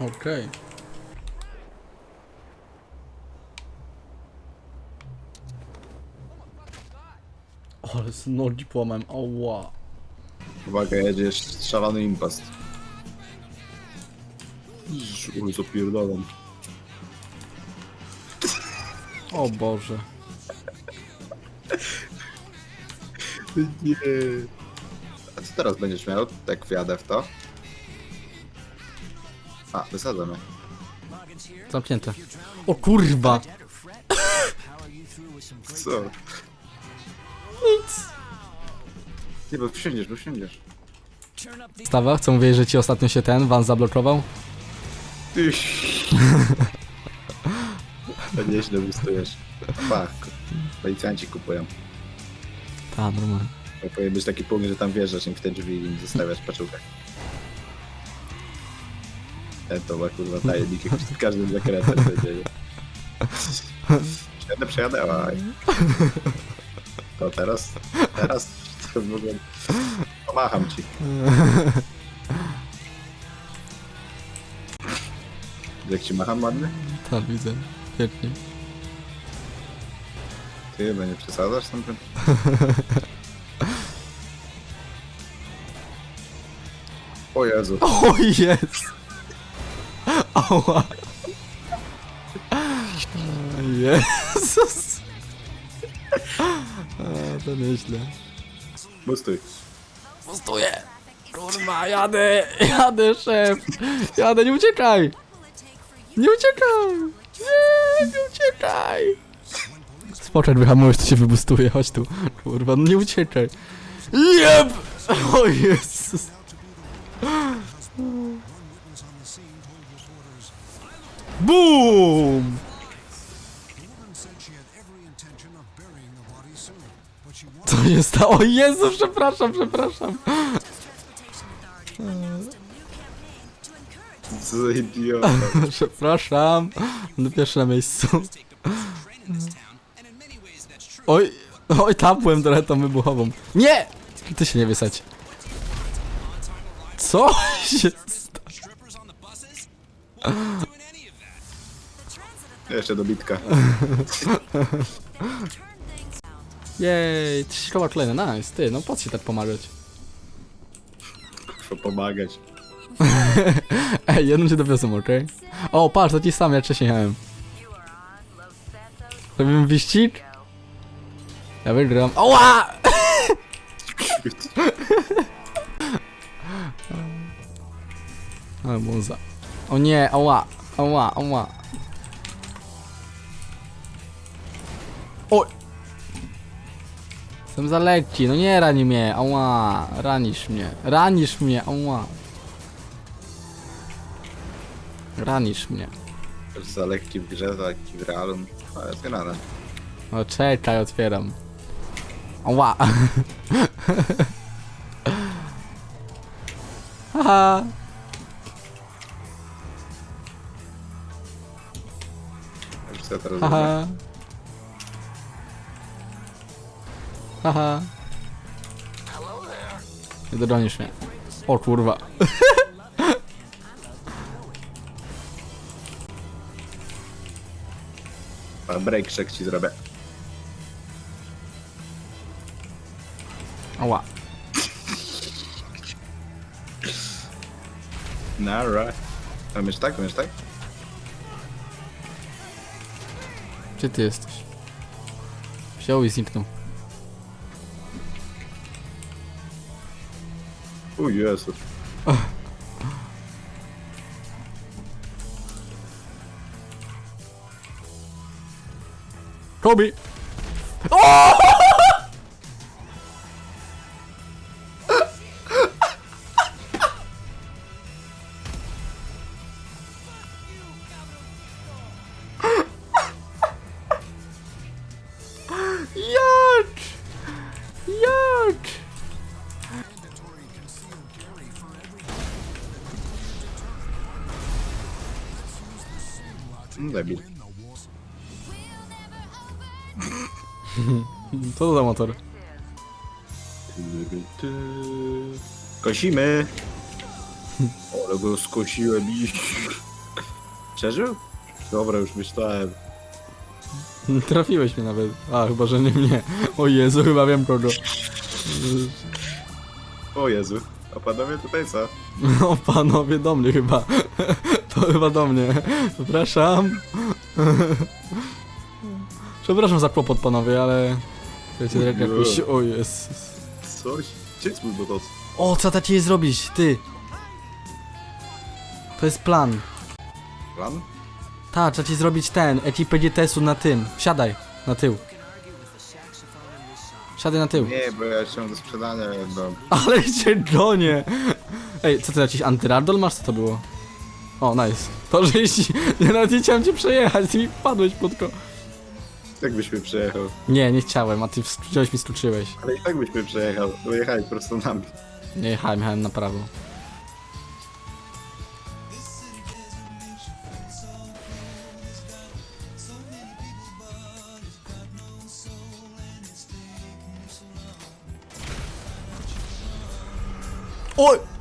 Okej. Ale z nogi połamałem, ała. Uwaga, jedziesz szalony impast. Uj, zapierdalam. O Boże. Nie. A co teraz będziesz miał? Tak wjadę w to? A, wysadzamy. Zamknięte. O kurwa! Co? Nic. Nie, bo wsiądziesz, bo wsiądziesz. Stawa, co mówiłeś, że ci ostatnio się ten van zablokował? To nieźle wystujesz. Fak. Policjanci kupują. Ta, normalnie. Powinien być taki punkt, że tam wjeżdżasz im w te drzwi i im zostawiasz paczułkę. Ten to ma kurwa tajemniki przed każdym zakrętem to dzieje. Przejadę, przejadę, aj. To teraz, teraz to w ogóle... Pomacham ci. Jak ci macham ładny? Tak, widzę. Pięknie. Ty, no nie przesadzasz tam? tym? O Jezu. O jest! Ała! Jezus! A, to nieźle. Bustuj. Postuję! Kurwa, jadę! Jadę, szef! Jadę, nie uciekaj! Nie uciekaj! Nie, nie uciekaj! Spoczek wyhamujesz, to się wybustuje, chodź tu. Kurwa, no nie uciekaj. Jeb! O Jezus! BOOM! Co się stało? O Jezu, przepraszam, przepraszam. Co za idiota. Przepraszam. No pierwsze na miejscu. Oj, oj, tapłem trochę tą wybuchową. Nie! Ty się nie wysać. Co się sta- Jeszcze dobitka. Jej, trzy koła kolejne, nice. Ty, no po co się tak pomagać? Muszę pomagać. Ej, jedną się dowiozą, okej? O, patrz, to ci sam, jak wcześniej jechałem. Robimy wyścig? Ja wygram. Oła! Ale muza. O nie, ała, ała, ała. Oj! Jestem za lekki, no nie rani mnie, ała, ranisz mnie, ranisz mnie, ała. Ranisz mnie. Za lekki w grze, za lekki w realu. Ale jest grane. No czekaj, otwieram. Ała. Haha. Już teraz? Haha. Haha. Nie dogonisz mnie. O kurwa. A break check ci zrobię. Ała. Nara. A myśl tak, myśl tak? Gdzie ty jesteś? Wziął i zniknął. O Jezu. Kobe! Jak? Debil. Co to za motor? Kosimy! Ale go skosiłem i... Przeżył? Dobra, już myślałem. Trafiłeś mnie nawet. A, chyba, że nie mnie. O Jezu, chyba wiem kogo. O Jezu. A panowie tutaj co? No panowie, do mnie chyba. To chyba do mnie. Przepraszam. Przepraszam za kłopot panowie, ale... Wiecie, jak jakoś... O Jezus. Coś? Gdzie jest mój motos? O, co ta ci zrobić, ty? To jest plan. Plan? Tak, trzeba ci zrobić ten, ekipę GTS-u na tym. Wsiadaj, na tył. Wsiadaj na tył. Nie, bo ja mam do sprzedania jedną. Ale cię gonię! Ej, co ty jakiś antyrardol masz? Co to było? O, nice. To, że jeśli... Ja nawet nie chciałem cię przejechać, ty mi wpadłeś pod ko... Jak byś mnie przejechał? Nie, nie chciałem, a ty wziąłeś mi skluczyłeś. Ale i tak byś mnie przejechał. Bo jechałeś prosto na mnie. Nie jechałem, jechałem na prawo. Oj! Pff.